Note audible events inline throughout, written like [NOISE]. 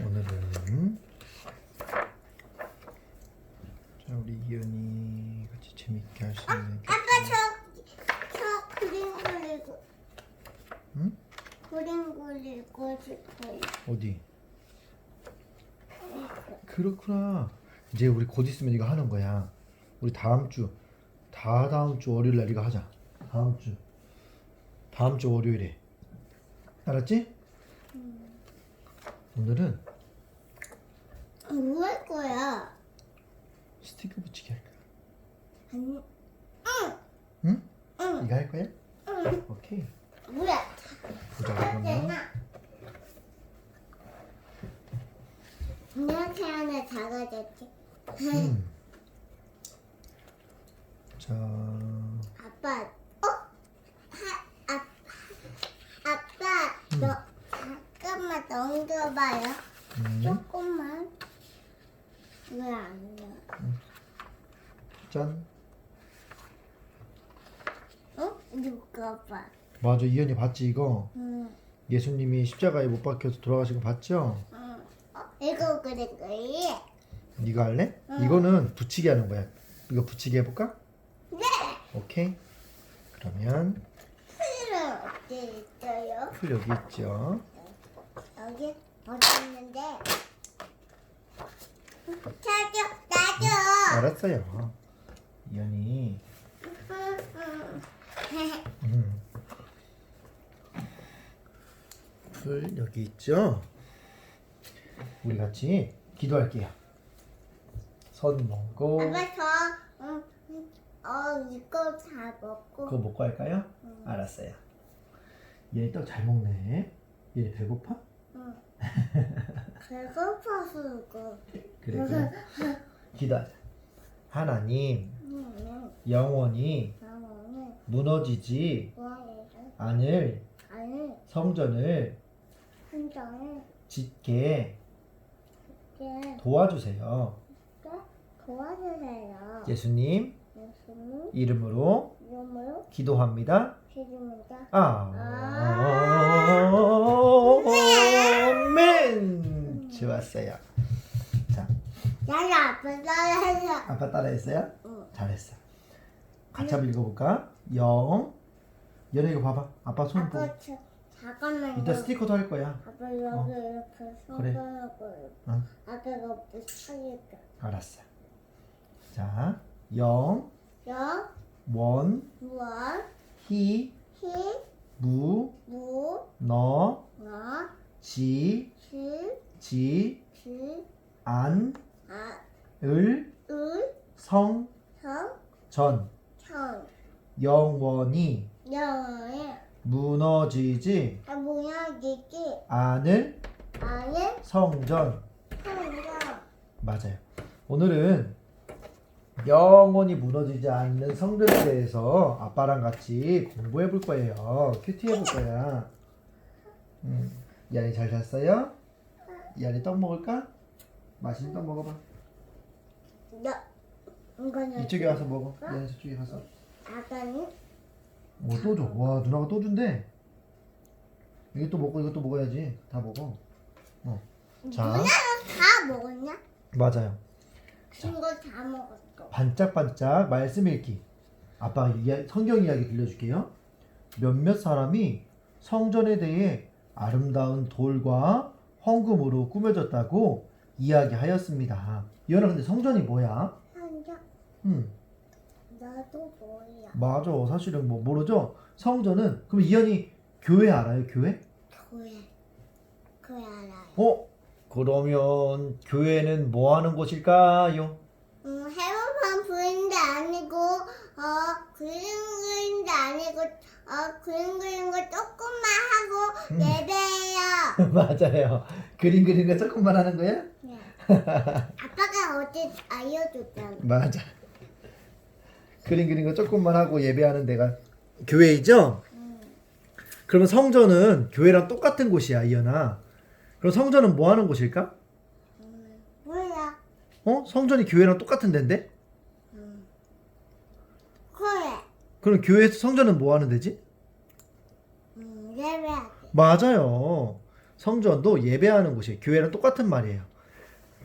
오늘은 자 우리 이현이 같이 재밌게 할 수 있는 아빠 저, 저 그림 그리고 응? 그림 그리고 싶어요. 어디? 그렇구나. 이제 우리 곧 있으면 이거 하는 거야. 우리 다음 주, 다 다음 주 월요일 날 이거 하자. 다음 주, 다음 주 월요일에. 알았지? 오늘은 뭐 할 거야? 스티커 붙이기 할 거야. 아니, 응? 응, 이거 할 거야? 응. 오케이. 뭐야? 보자 그러면. 되나? 이렇게 하나 작아졌지. 음. 자, 아빠, 어? 하, 아, 아빠, 너 잠깐만 넘겨봐요. 음, 조금만. 왜 안 돼? 짠. 어? 누가 봐? 맞아, 이현이 봤지 이거? 응, 예수님이 십자가에 못 박혀서 돌아가신 거 봤죠? 응. 어, 이거 그린 거지? 이거 할래? 응. 이거는 붙이기 하는 거야. 이거 붙이기 해볼까? 네! 오케이. 그러면 풀은 어디 있어요? 풀 여기 있죠. 여기 어디 있는데? 찾아, 나줘. 알았어요. 이현이. 음. 풀 여기 있죠. 우리 같이 기도할게요. 손 먹고 아빠 저, 응, 응. 어 이거 다 먹고. 그거 먹고 할까요? 알았어요. 얘 떡 잘 먹네. 얘 배고파? 응. 배고파서 이거. 그래 그래. 기도하자. 하나님. 영원히 나는 무너지지 않을 아니 성전을 짓게 이렇게 도와주세요. 도와주세요. 예수님 예수님 이름으로 기도합니다. 기도합니다. 아멘. 좋았어요. 자, 야야 아빠 따라해서. 아빠 따라했어요? 응. 잘했어. 같이 한번 읽어볼까? 영. 연애 이거 봐봐. 아빠 손 보고. 아빠 저 잠깐만. 이따 스티커도 할 거야. 아빠 여기 이렇게 그래. 손가락을. 응. 아빠 이거 붙여줄게. 알았어. 자, 영, 영, 원, 원, 히, 히, 무, 무, 너, 너, 지, 지, 지, 지, 안, 아, 을, 을, 성, 성, 전. 천. 영원히 영어에 무너지지 아 뭐야 이게 않을 아예 성전. 성경. 맞아요. 오늘은 영원히 무너지지 않는 성전에 대해서 아빠랑 같이 공부해 볼 거예요. 큐티 해 볼 거야. 음, 이안이 잘 잤어요? 이안이 떡 먹을까? 맛있는 떡 먹어봐. 이거는 이쪽에 와서 먹어. 이안이 저쪽에 가서. 아까는 오, 또 줘. 와, 누나가 또 준대. 이것도 먹고 이것도 먹어야지. 다 먹어. 어. 자, 누나는 다 먹었냐? 맞아요. 친구 다 먹었어. 반짝반짝 말씀 읽기. 아빠 이야, 성경 이야기 들려줄게요. 몇몇 사람이 성전에 대해 아름다운 돌과 황금으로 꾸며졌다고 이야기하였습니다. 이현아 근데 성전이 뭐야? 성경 음 나도 뭐야? 맞아 사실은 뭐 모르죠. 성전은 그럼 이현이 교회 알아요? 교회? 교회 교회 알아요. 어? 그러면 교회는 뭐 하는 곳일까요? 음 해보판 부인도 아니고 어 그림 그림도 아니고 어 그림 그린 거 조금만 하고 음. 예배해요. [LAUGHS] 맞아요. 그림 그리는 거 조금만 하는 거야? 네. 아빠가 어제 알려줬잖아. 맞아. 그림 그리는 거 조금만 하고 예배하는 데가 교회이죠? 음. 그러면 성전은 교회랑 똑같은 곳이야, 이현아. 그럼 성전은 뭐 하는 곳일까? 뭐야? 어? 성전이 교회랑 똑같은 데인데? 교회. 그럼 교회에서 성전은 뭐 하는 데지? 음 예배하지. 맞아요. 성전도 예배하는 곳이에요. 교회랑 똑같은 말이에요.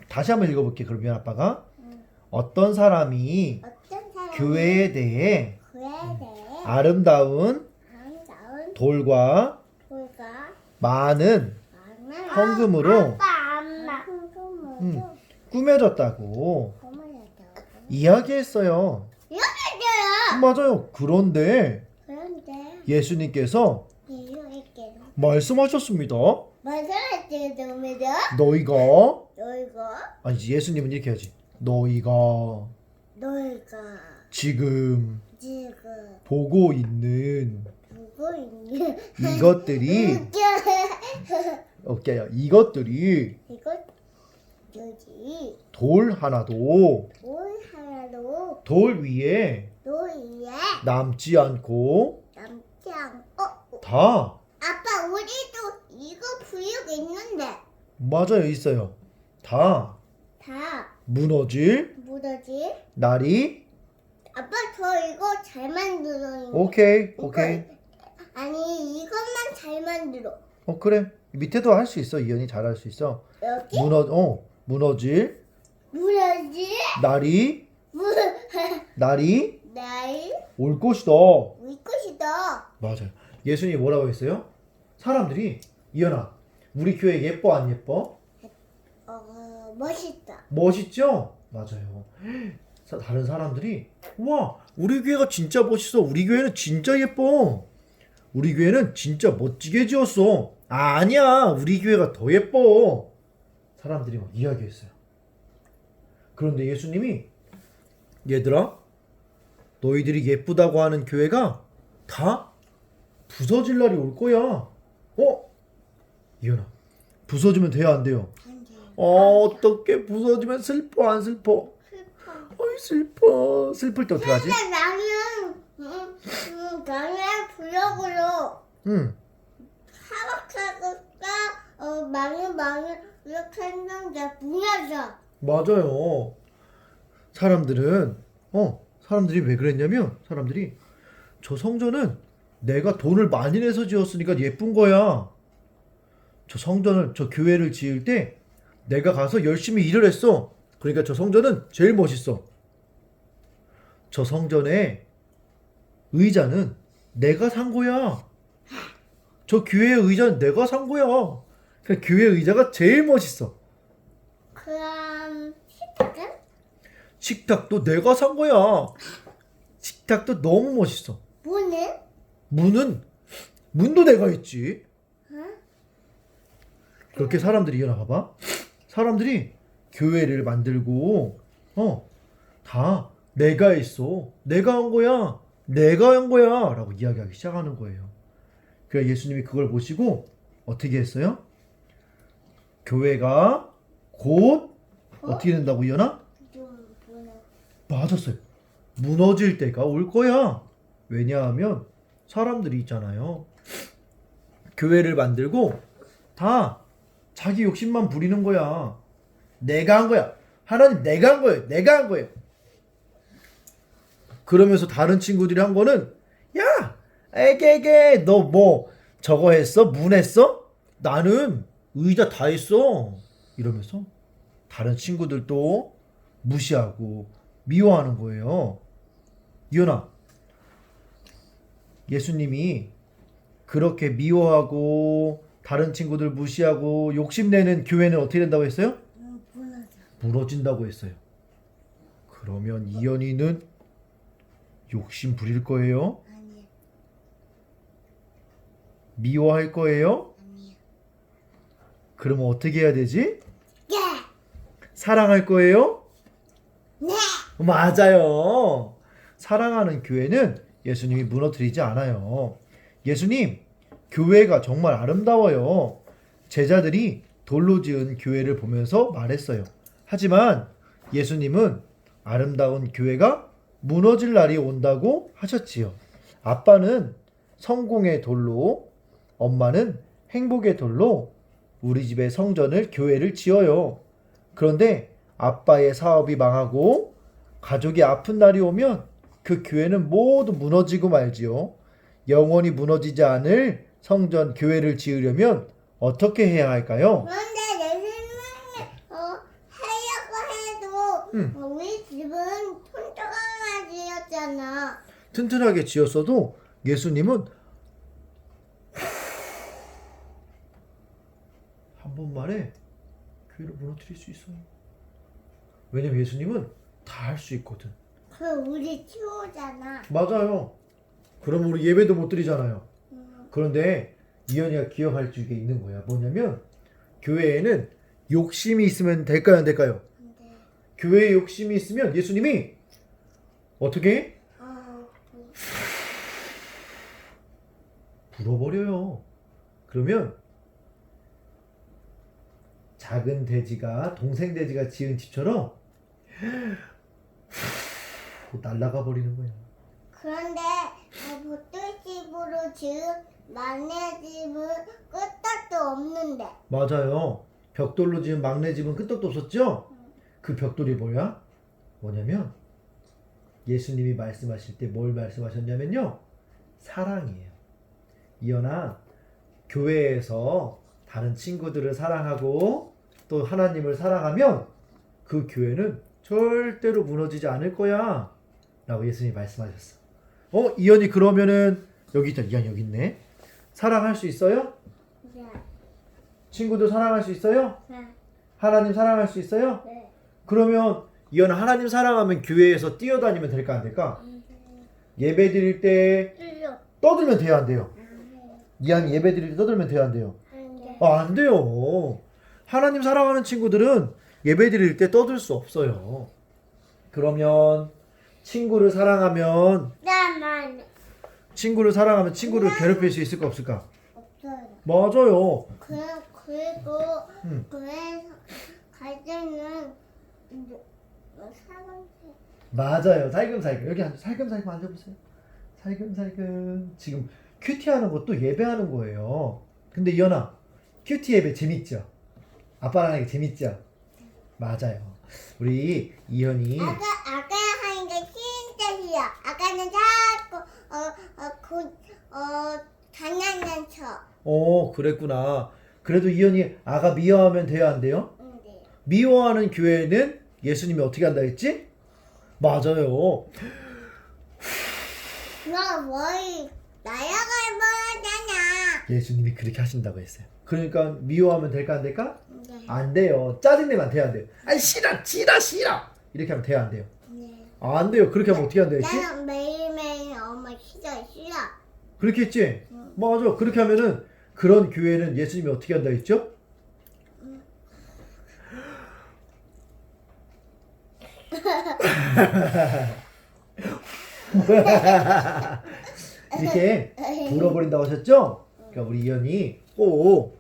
다시 한번 읽어볼게. 그러면 아빠가 어떤 사람이 어떤 사람이 교회에 대해 교회에 대해 아름다운 아름다운 돌과 돌과 많은 많은 헌금으로 아빠 엄마 음. 꾸며졌다고 이야기했어요. 이렇게요 맞아요. 그런데 그런데 예수님께서 말씀하셨습니다. 말씀할지 너무죠 너희가? 너희가? 아니 예수님은 이렇게 하지. 너희가 너희가 지금 지금 보고 있는 보고 있는 이것들이 웃겨. 오케이 이것들이 이거 여기 돌 하나도 돌 하나도 돌 위에 노이에 남지 않고 남지 않고. 어, 다. 아빠 우리도 이거 부육 있는데. 맞아요 있어요. 다. 다. 무너질 묻어지? 날이? 아빠 저 이거 잘 만들어 오케이 이거- 오케이. 아니 이것만 잘 만들어. 어 그래. 밑에도 할 수 있어. 이현이 잘 할 수 있어. 여기? 무너 어 무너질 무너지? 날이? 무 [LAUGHS] 날이 나이 올 것이다. 우리 것이다. 맞아요. 예수님이 뭐라고 했어요? 사람들이 이현아 우리 교회 예뻐 안 예뻐? 어 멋있다. 멋있죠? 맞아요. 사- 다른 사람들이 와 우리 교회가 진짜 멋있어. 우리 교회는 진짜 예뻐. 우리 교회는 진짜 멋지게 지었어. 아, 아니야 우리 교회가 더 예뻐. 사람들이 막 이야기했어요. 그런데 예수님이 얘들아 너희들이 예쁘다고 하는 교회가 다 부서질 날이 올 거야 어? 이현아 부서지면 돼요 안 돼요? 안 돼. 어, 어떻게 부서지면 슬퍼 안 슬퍼? 슬퍼 어이 슬퍼 슬플 때 어떡하지? 근데 나는 음, 음, 나는 부력으로 응 사각사각가 어 많이 많이 이렇게 했는데 무너져 맞아요 사람들은 어 사람들이 왜 그랬냐면 사람들이 저 성전은 내가 돈을 많이 내서 지었으니까 예쁜 거야. 저 성전을 저 교회를 지을 때 내가 가서 열심히 일을 했어. 그러니까 저 성전은 제일 멋있어. 저 성전의 의자는 내가 산 거야. 저 교회 의자는 내가 산 거야. 그러니까 교회 의자가 제일 멋있어. 식탁은 식탁도 내가 산 거야. 식탁도 너무 멋있어. 뭐는 문은 문도 내가 했지. 응? 그렇게 사람들이 일어나 봐봐. 사람들이 교회를 만들고 어 다 내가 했어. 내가 한 거야. 내가 한 거야라고 이야기하기 시작하는 거예요. 그래 예수님이 그걸 보시고 어떻게 했어요? 교회가 곧 어떻게 된다고 이현아? 맞았어요. 무너질 때가 올 거야. 왜냐하면 사람들이 있잖아요. 교회를 만들고 다 자기 욕심만 부리는 거야. 내가 한 거야. 하나님 내가 한 거예요. 내가 한 거예요. 그러면서 다른 친구들이 한 거는 야, 에게게 너 뭐 저거 했어? 문 했어? 나는 의자 다 했어. 이러면서 다른 친구들도 무시하고 미워하는 거예요. 이현아, 예수님이 그렇게 미워하고 다른 친구들 무시하고 욕심내는 교회는 어떻게 된다고 했어요? 무너진다고 했어요. 그러면 이현이는 욕심 부릴 거예요? 미워할 거예요? 그러면 어떻게 해야 되지? 예 사랑할 거예요? 네. 맞아요. 사랑하는 교회는 예수님이 무너뜨리지 않아요. 예수님, 교회가 정말 아름다워요. 제자들이 돌로 지은 교회를 보면서 말했어요. 하지만 예수님은 아름다운 교회가 무너질 날이 온다고 하셨지요. 아빠는 성공의 돌로, 엄마는 행복의 돌로 우리 집의 성전을, 교회를 지어요. 그런데 아빠의 사업이 망하고 가족이 아픈 날이 오면 그 교회는 모두 무너지고 말지요. 영원히 무너지지 않을 성전 교회를 지으려면 어떻게 해야 할까요? 그런데 예수님이 어, 하려고 해도 응. 어, 우리 집은 튼튼하지였잖아. 튼튼하게 지었어도 예수님은 한 번만에 교회를 무너뜨릴 수 있어요. 왜냐면 예수님은 다 할 수 있거든. 그 우리 치우잖아. 맞아요. 그러면 우리 예배도 못 드리잖아요. 그런데 이현이가 기억할 게 있는 거야. 뭐냐면 교회에는 욕심이 있으면 될까요, 안 될까요? 근데 교회에 욕심이 있으면 예수님이 어떻게 해? 어, 불어버려요. 그러면 작은 돼지가 동생 돼지가 지은 집처럼 날아가 버리는 거야. 그런데 어, 보통집으로 지은 막내 집은 끄떡도 없는데. 맞아요. 벽돌로 지은 막내 집은 끄떡도 없었죠? 그 벽돌이 뭐야? 뭐냐면 예수님이 말씀하실 때 뭘 말씀하셨냐면요. 사랑이에요. 이현아, 교회에서 다른 친구들을 사랑하고 또 하나님을 사랑하면 그 교회는 절대로 무너지지 않을 거야. 라고 예수님이 말씀하셨어. 어, 이현이 그러면은 여기 있다. 이현 여기 있네. 사랑할 수 있어요? 네. 친구들 사랑할 수 있어요? 네. 하나님 사랑할 수 있어요? 네. 그러면 이현아 하나님 사랑하면 교회에서 뛰어다니면 될까 안 될까? 예배 드릴 때 뚫려. 떠들면 돼요 안 돼요? 안 돼요. 이현이 예배 드릴 때 떠들면 돼요 안 돼요? 안 돼. 아, 안 돼요. 하나님 사랑하는 친구들은 예배 드릴 때 떠들 수 없어요. 그러면 친구를 사랑하면 나만 친구를 사랑하면 친구를 괴롭힐 수 있을까 없을까? 없어요. 맞아요. 그 그리고 음. 그래서 갈 때는 뭐, 맞아요. 살금살금. 여기 앉아. 살금살금 앉아보세요. 살금살금. 지금 큐티 하는 것도 예배하는 거예요. 근데 이현아, 큐티 예배 재밌죠? 아빠랑 하는 게 재밌죠? 맞아요. 우리 이현이 아까 아까 싫어. 아까는 자꾸 어어그어 장난난 척. 어 그랬구나. 그래도 이현이 아가 미워하면 돼요 안 돼요? 근데 미워하는 교회는 예수님이 어떻게 한다 했지? 맞아요. 너 머리 날아갈 뻔하잖아. 예수님이 그렇게 하신다고 했어요. 그러니까 미워하면 될까 안 될까? 네. 안 돼요. 짜증내면 안 돼요. 아니 싫어 싫어 싫어 이렇게 하면 돼요 안 돼요? 네. 아, 안 돼요. 그렇게 하면 어떻게 한다 했지? 나는 매일매일 엄마 싫어 싫어. 그렇게 했지? 맞아. 그렇게 하면은 그런 교회는 예수님이 어떻게 한다 했죠? 이렇게 불어버린다고 하셨죠? 그러니까 우리 이현이 꼭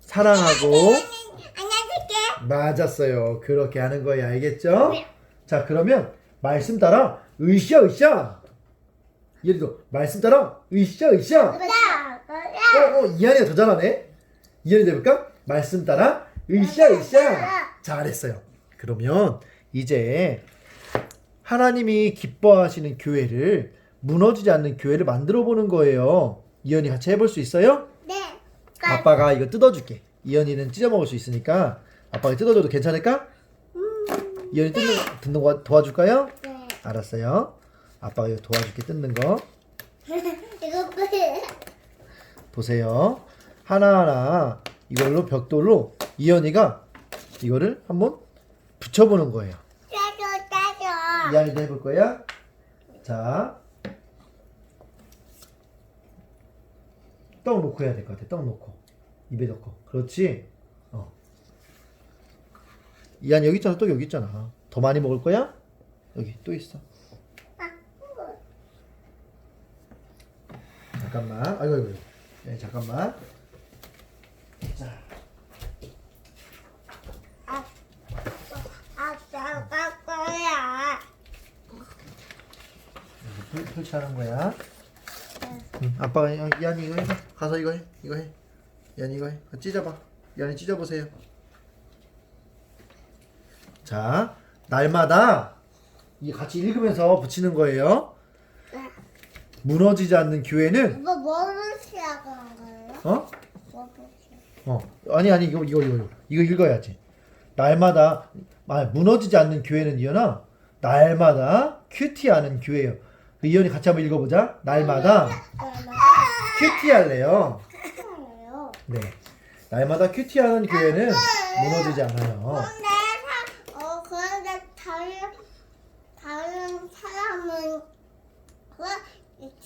사랑하고 안녕하세요. 맞았어요. 그렇게 하는 거예요. 알겠죠? 자, 그러면 말씀 따라 으쌰 으쌰. 이현이도 말씀 따라 으쌰 으쌰. 나 어, 어, 이한이가 더 잘하네. 이한이 해볼까? 말씀 따라 으쌰 으쌰. 잘했어요. 그러면 이제 하나님이 기뻐하시는 교회를 무너지지 않는 교회를 만들어 보는 거예요. 이현이 같이 해볼 수 있어요? 네. 아빠가 이거 뜯어줄게. 이현이는 찢어 먹을 수 있으니까 아빠가 뜯어줘도 괜찮을까? 이현이 뜯는 뜯는 거 도와줄까요? 네. 알았어요. 아빠가 이거 도와줄게 뜯는 거. [LAUGHS] 이거 뭐예요? 보세요. 하나하나 이걸로 벽돌로 이현이가 이거를 한번 붙여보는 거예요. 따줘 따줘. 이한이도 해볼 거야. 자, 떡 놓고 해야 될 것 같아. 떡 놓고 입에 넣고. 그렇지. 어. 이한 여기 있잖아. 또 여기 있잖아. 더 많이 먹을 거야? 여기 또 있어. 잠깐만. 아이고 아이고. 네, 잠깐만. 자, 아빠 거야. 펼치하는 거야. 응, 아빠가 어, 이한이 이거 해. 가서 이거 해. 이거 해. 이한이 이거 해. 그거 찢어봐. 이한이 찢어보세요. 자, 날마다 이 같이 읽으면서 붙이는 거예요. 무너지지 않는 교회는 이거 뭐로 시작한 거예요? 어? 뭐로 시작? 어 아니 아니 이거 이거 이거 이거 읽어야지 날마다 아, 무너지지 않는 교회는 이현아 날마다 큐티하는 교회예요 그 이현이 같이 한번 읽어보자 날마다 큐티할래요. 네 날마다 큐티하는 교회는 무너지지 않아요 근데 사, 어 그런데 다른 다른 사람은 그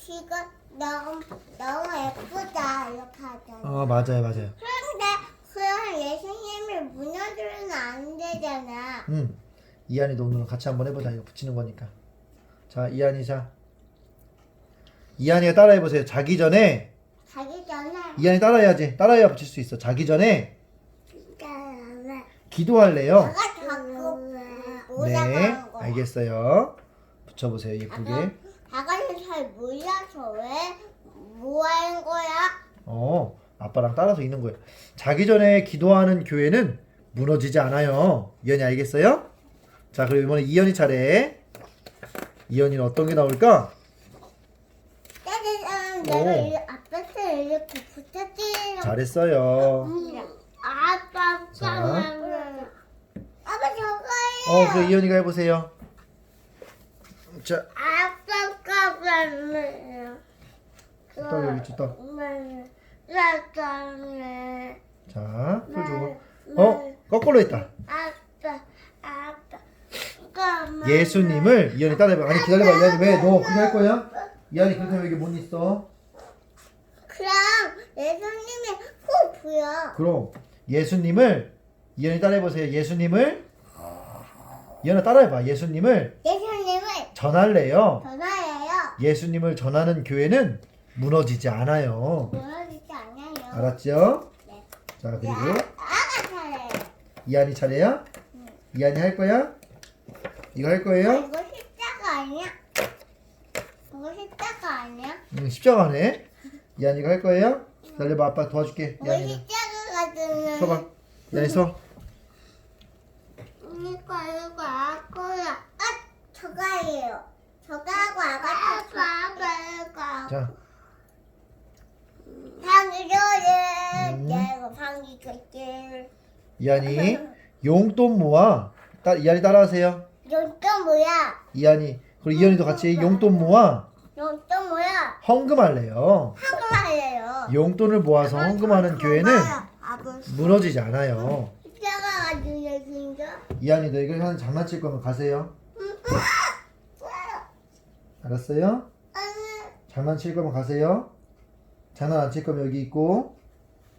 지금 너무 너무 예쁘다 이렇게 하잖아. 어 맞아요 맞아요. 그런데 그런 예수님을 무너뜨리면 안 되잖아. 음 이한이도 오늘 같이 한번 해보자. 이거 붙이는 거니까. 자 이한이 자. 이한이가 따라해보세요. 자기 전에. 자기 전에. 이한이 따라해야지. 따라해야 붙일 수 있어. 자기 전에. 기도할래요? 내가 자꾸 네 몰아가는 거야. 알겠어요. 붙여보세요 예쁘게. 아가는 잘 몰라서 왜? 뭐 하는 거야? 어 아빠랑 따라서 있는 거예요 자기 전에 기도하는 교회는 무너지지 않아요 이한이 알겠어요? 자 그리고 이번에 이한이 차례 이한이는 어떤 게 나올까? 짜자잔 오. 내가 이 아빠한테 이렇게 부탁드리는 잘했어요 아빠 자. 아빠 저거예요 어 그래 이한이가 해보세요 자 아빠 까봐요 또 여기 있지, 또. 짜장면 자, 풀 네. 주고. 어, 거꾸로 했다. 아빠 아빠 까만 예수님을 이한이 따라해봐. 아니 기다려봐, 이한이 왜 너 그렇게 할 거야? 이한이 그렇게 하면 여기 못 있어. 그럼 예수님이 후 보여 그럼 예수님을 이한이 따라해보세요. 예수님을 이한아 따라해봐. 예수님을 예수님을 전할래요. 전화해요 예수님을 전하는 교회는 무너지지 않아요. 무너지지 않아요 알았죠? 네. 자 그리고 아가 잘해요 이한이 차례야. 이한이 할 거야? 이거 할 어, 거예요? 이거 십자가 아니야? 이거 십자가 아니야? 응, 십자가네. 이한이가 할 거예요? 기다려봐, 아빠 도와줄게. 이거 이한이는. 십자가 같은 서봐. 이한이 서. 이거 이거 아거야 아 저거예요 저거하고 아가 아가 아가 자, 방귀를 음. 내가 방귀 끓길 이한이 [LAUGHS] 용돈 모아. 따, 이한이 따라하세요. 용돈 뭐야? 이한이. 그리고 이한이도 같이 용돈 모아. 용돈 뭐야? 헌금할래요. 한국말이에요 용돈을 모아서 헌금하는 교회는 무너지지 않아요. 십자가 같은 진짜 이한이도 이걸 하는 장난칠 거면 가세요. 알았어요? 장난칠 거면 가세요. 장난 안 칠 거면 여기 있고.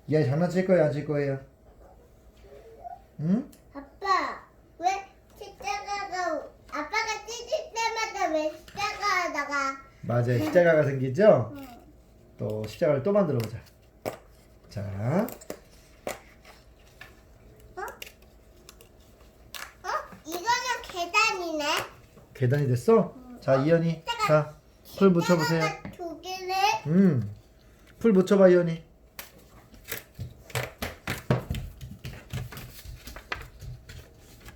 이한이 장난칠 거예요, 안 칠 거예요? 응? 아빠 왜 십자가가 아빠가 찢을 때마다 왜 십자가에다가 맞아요. 십자가가 생기죠? 응. 또 십자가를 또 만들어 보자. 자, 어? 이거는 계단이네. 계단이 됐어? 자, 이현이. 자, 풀 묻혀보세요. 십자가가 두 개네. 음. 풀 묻혀봐, 이현이.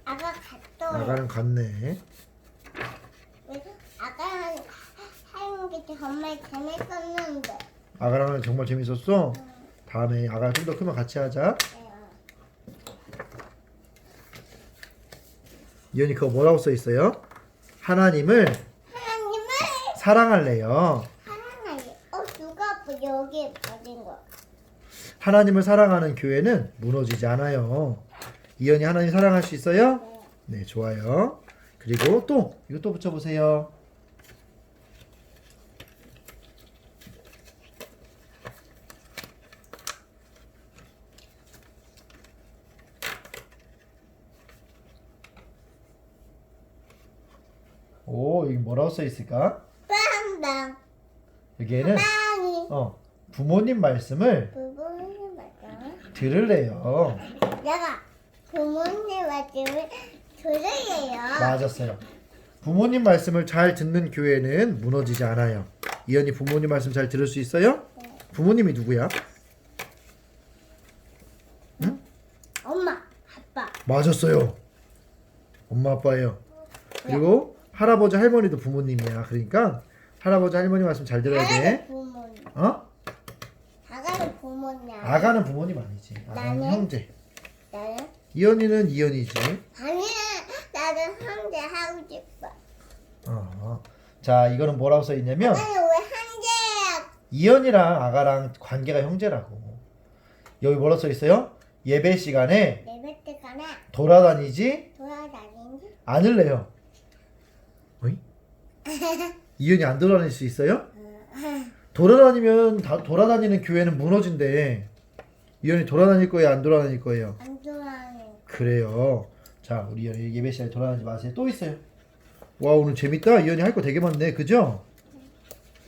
아가 갔다 와. 아가는 갔네. 아가 하는 게 정말 재밌었는데. 아가랑 하는 게 정말 재밌었어? 다음에 아가 좀더 크면 같이 하자. 이현이 그거 뭐라고 써 있어요? 하나님을 하나님을 사랑할래요. 사랑하니. 어 누가 뭐 여기 버린 거? 하나님을 사랑하는 교회는 무너지지 않아요. 이현이 하나님 사랑할 수 있어요? 네, 좋아요. 그리고 또 이거 또 붙여보세요. 오, 여기 뭐라고 써 있을까? 빵빵 여기에는 빵이 어, 부모님 말씀을 부모님 말씀을 들을래요. 내가 부모님 말씀을 들으래요. 맞았어요. 부모님 말씀을 잘 듣는 교회는 무너지지 않아요. 이현이 부모님 말씀 잘 들을 수 있어요? 부모님이 누구야? 엄마, 아빠, 맞았어요. 엄마 아빠예요. 그리고 할아버지 할머니도 부모님이야. 그러니까 할아버지 할머니 말씀 잘 들어야 돼. 부모님, 어? 다가는 부모님. 아가는 부모님 아니지. 아가는 나는? 형제. 나는? 이현이는 이현이지. 아니야. 나는 형제 하고 싶어. 어. 자, 이거는 뭐라고 써 있냐면 나는 왜 형제야? 이현이랑 아가랑 관계가 형제라고. 여기 뭐라고 써 있어요? 예배 시간에 내뱉 때가나 돌아다니지 돌아다니지? 않을래요. [LAUGHS] 어이? 이현이 안 돌아다닐 수 있어요? 돌아다니면 다, 돌아다니는 교회는 무너진대. 이현이 돌아다닐 거예요? 안 돌아다닐 거예요? 안 돌아다니. 그래요. 자, 우리 이현이 예배 시간에 돌아다니지 마세요. 또 있어요. 와, 오늘 재밌다. 이현이 할 거 되게 많네. 그죠?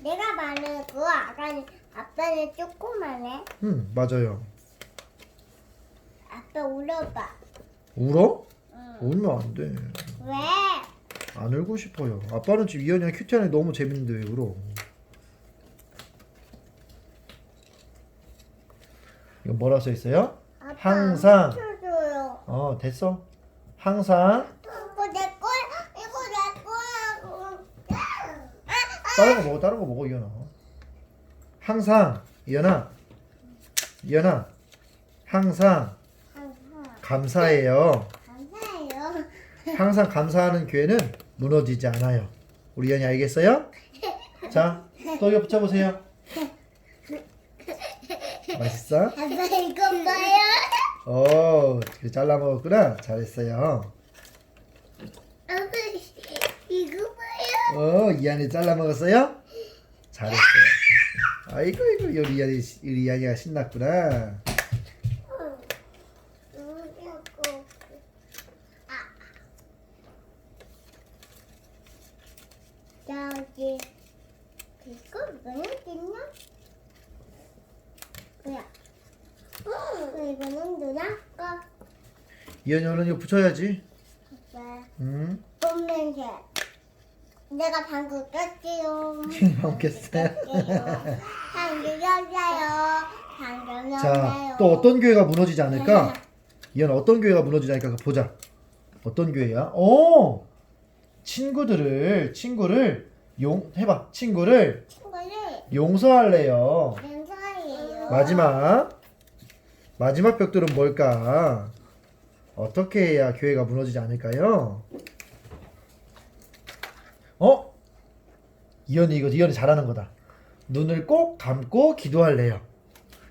내가 말하는 그 아가는 아빠는 조그만해. 응, 맞아요. 아빠 울어봐. 울어? 응. 울면 안 돼. 왜? 안 울고 싶어요. 아빠는 지금 이현이랑 큐티하는 게 너무 재밌는데 왜 울어? 이거 뭐라 써 있어요? 아빠 항상. 쳐줘요. 어, 됐어. 항상 이거 내 거야. 이거 내 거라고. 다른 거 먹어. 다른 거 먹어, 이현아. 항상 이현아. 이현아. 항상 항상 감사해요. 감사해요. 항상 감사하는 교회는 무너지지 않아요. 우리 이현이 알겠어요? [LAUGHS] 자, 또 이거 붙여보세요. 맛있어? 아빠 이거 봐요. 오, 그 잘라 먹었구나. 잘했어요. 아빠 이거 봐요. 어, 이한이 잘라 먹었어요? 잘했어요. 아이고, 이거 우리 이한이, 우리 이한이가 신났구나. 누구냐고. 아. 저기 이거 뭐였겠냐? 뭐야? 어, 이거는 누나 거. 얼른 이거 붙여야지. 네. 응? 뽐냄새. 내가 방금 꼈지요. [LAUGHS] 먹겠어요. 방금 꼈어요. 방금 자, 꼈어요. 또 어떤 교회가 무너지지 않을까? [LAUGHS] 이한 어떤 교회가 무너지지 않을까? 그거 보자. 어떤 교회야? 오! 친구들을, 친구를 용, 해봐. 친구를 친구를 용서할래요. 연사예요. 마지막 마지막 벽돌은 뭘까? 어떻게 해야 교회가 무너지지 않을까요? 어? 이현이 이거 이현이 잘하는 거다. 눈을 꼭 감고 기도할래요.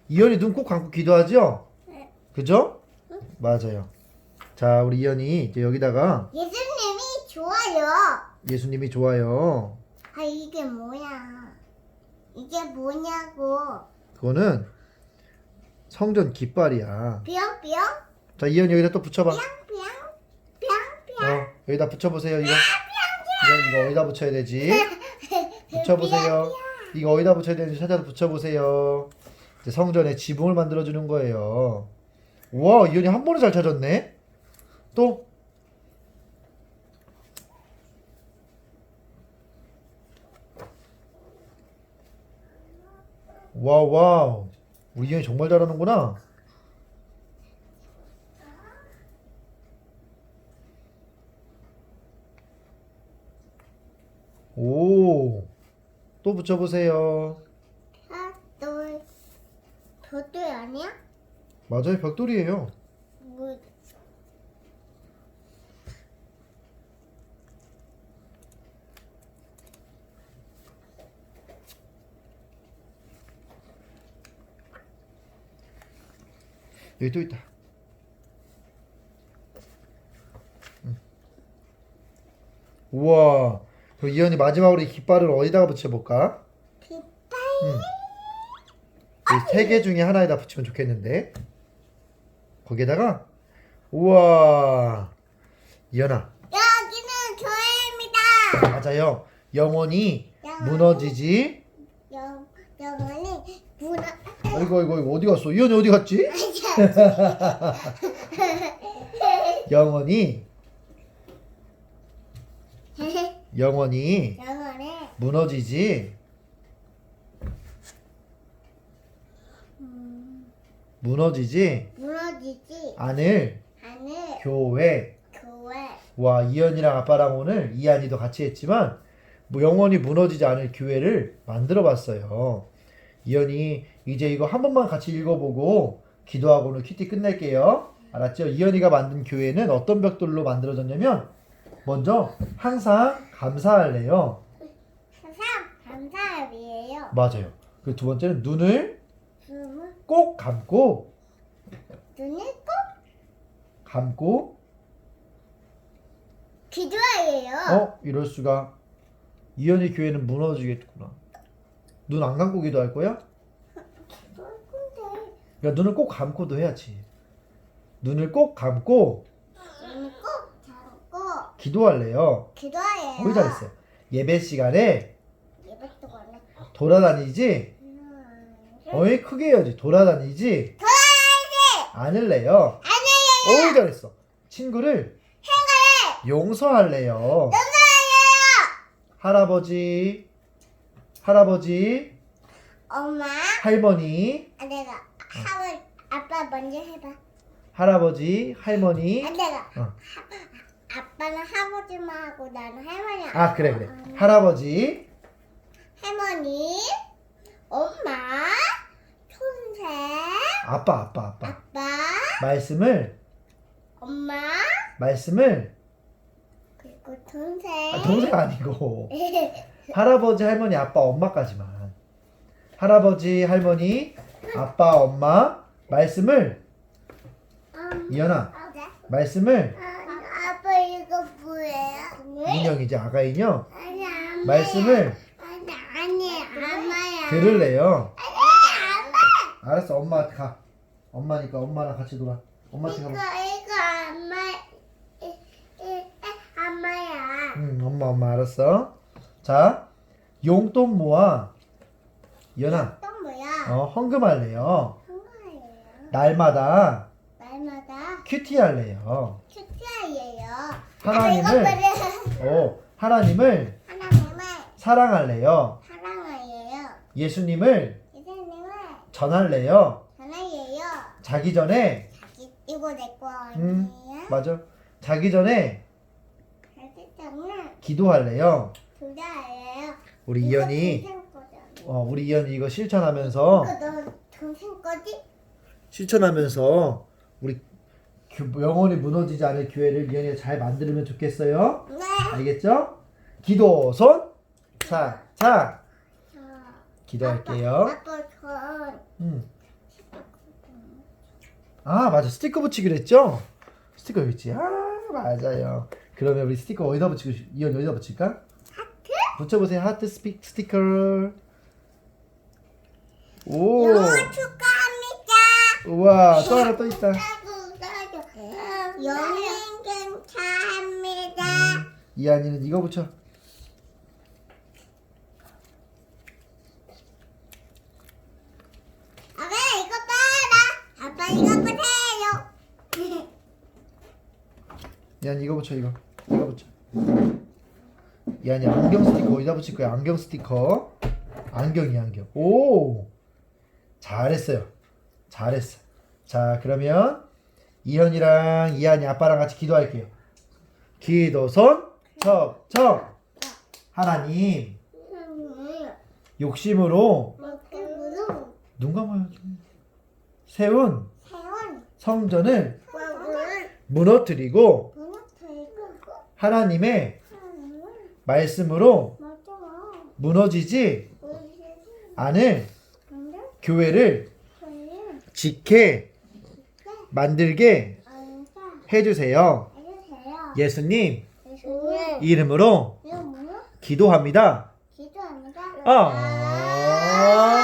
이현이 눈 꼭 감고 기도하죠? 네. 그죠? 맞아요. 자, 우리 이현이 이제 여기다가 예수님이 좋아요. 예수님이 좋아요. 아 이게 뭐야? 이게 뭐냐고. 그거는 성전 깃발이야. 뿅 뿅 자, 이현이 여기다 또 붙여봐. 뿅뿅 뿅 뿅. 어, 여기다 붙여보세요, 이거. 이거, 이거 어디다 붙여야 되지? [LAUGHS] 붙여보세요. 이거 어디다 붙여야 되는지 찾아서 붙여보세요. 이제 성전에 지붕을 만들어주는 거예요. 우와, 이현이 한 번에 잘 찾았네? 또? 와우, 와우. 우리 이현이 정말 잘하는구나. 오, 또 붙여보세요. 하나 둘. 저도 아니야? 맞아요, 벽돌이에요. 뭐 여기 또 있다. 응. 우와, 그럼 이현이 마지막으로 이 깃발을 어디다가 붙여볼까? 깃발. 세개 중에 하나에다 붙이면 좋겠는데. 거기에다가, 우와, 이현아, 여기는 교회입니다. 맞아요. 영원히 영원히 무너지지. 영 영원히. 아이고, 아이고, 아이고, 어디 갔어? 이현이 어디 갔지? [LAUGHS] 영원히, [LAUGHS] 영원히 영원히 무너지지. 음, 무너지지 무너지지 않을 않을 교회. 교회. 와 이현이랑 아빠랑 오늘 이한이도 같이 했지만 뭐 영원히 무너지지 않을 교회를 만들어 봤어요. 이현이 이제 이거 한 번만 같이 읽어보고 기도하고는 큐티 끝낼게요. 알았죠? 이현이가 만든 교회는 어떤 벽돌로 만들어졌냐면 먼저 항상 감사할래요. 항상 감사합이에요. 맞아요. 그 두 번째는 눈을 눈을 꼭 감고 눈을 꼭 감고 기도해요. 어 이럴 수가 이현이 교회는 무너지겠구나. 눈 안 감고 기도할 거야? 야 눈을 꼭 감고도 해야지. 눈을 꼭 감고 눈을 꼭 잡고 기도할래요. 기도해요. 거의 잘했어요. 예배 시간에 예배도 안 해. 돌아다니지. 어이 크게 해야지. 돌아다니지. 않을래요. 아니에요. 어이 잘했어. 친구를 용서할래요. 용서해요. 할아버지, 할아버지, 엄마, 할머니, 아, 내가 하고 아빠 먼저 해봐. 할아버지, 할머니. 아, 내가 어. 아빠는 할아버지만 하고 나는 할머니. 아 그래 그래. 할아버지, 할머니, 엄마, 손세, 아빠 아빠 아빠. 아빠, 말씀을 엄마, 말씀을 그리고 동생. 아, 동생 아니고 [LAUGHS] 할아버지, 할머니, 아빠, 엄마까지만. 할아버지, 할머니, 아빠, 엄마 말씀을 이현아 네? 말씀을 아, 아빠 이거 뭐예요? 인형이지 아가 인형 아니 엄마야. 말씀을 아니 아니 엄마야. 들을래요. 아니 엄마. 알았어 엄마한테 가. 엄마니까 엄마랑 같이 놀아. 엄마한테 이거 가봐. 이거 엄마 이, 이, 엄마야. 응 엄마 엄마 알았어. 자 용돈 모아. 이현아 또 뭐야? 어 헌금할래요. 날마다 날마다 큐티 할래요. 큐티아예요. 하나님을 어 하나님을 [LAUGHS] 하나님을 사랑할래요. 사랑해요. 예수님을 예수님을 전할래요. 전화예요. 자기 전에 자기 이거 내거 음. 아니에요? 맞아. 자기 전에 자기 때문에 기도할래요. 부자예요. 우리 이거 이현이 동생 거잖아. 어 우리 이현이 이거 실천하면서 이거 너 동생 거지? 실천하면서 우리 교- 영원히 무너지지 않을 교회를 이현이가 잘 만들면 좋겠어요. 네. 알겠죠? 기도 손. 자, 자 저, 기도할게요. 아빠, 아빠 저 음. 아 맞아 스티커 붙이기로 했죠? 스티커 여기 있지. 아 맞아요. 그러면 우리 스티커 어디다 붙이고 싶- 이현이 어디다 붙일까? 하트? 붙여보세요. 하트 스피 스티커. 오. 영어 축하합니다. 우와 또 하나 또 있다. 여행 축하합니다. 이한이는 이거 붙여. 아빠 이거 봐라. 아빠 이거 보세요. 이한이 이거 붙여 이거. 이거 붙여. 이한이 안경 스티커 어디다 붙일 거야? 안경 스티커. 안경이 안경. 오. 잘했어요. 잘했어. 자 그러면 이현이랑 이한이 아빠랑 같이 기도할게요. 기도 손 척척 하나님 욕심으로 눈 감아요. 세운 성전을 무너뜨리고 하나님의 말씀으로. 무너지지 않을 교회를 지게 만들게 해주세요. 해주세요. 예수님 예수님 이름으로 이름으로 기도합니다. 기도합니다. 아.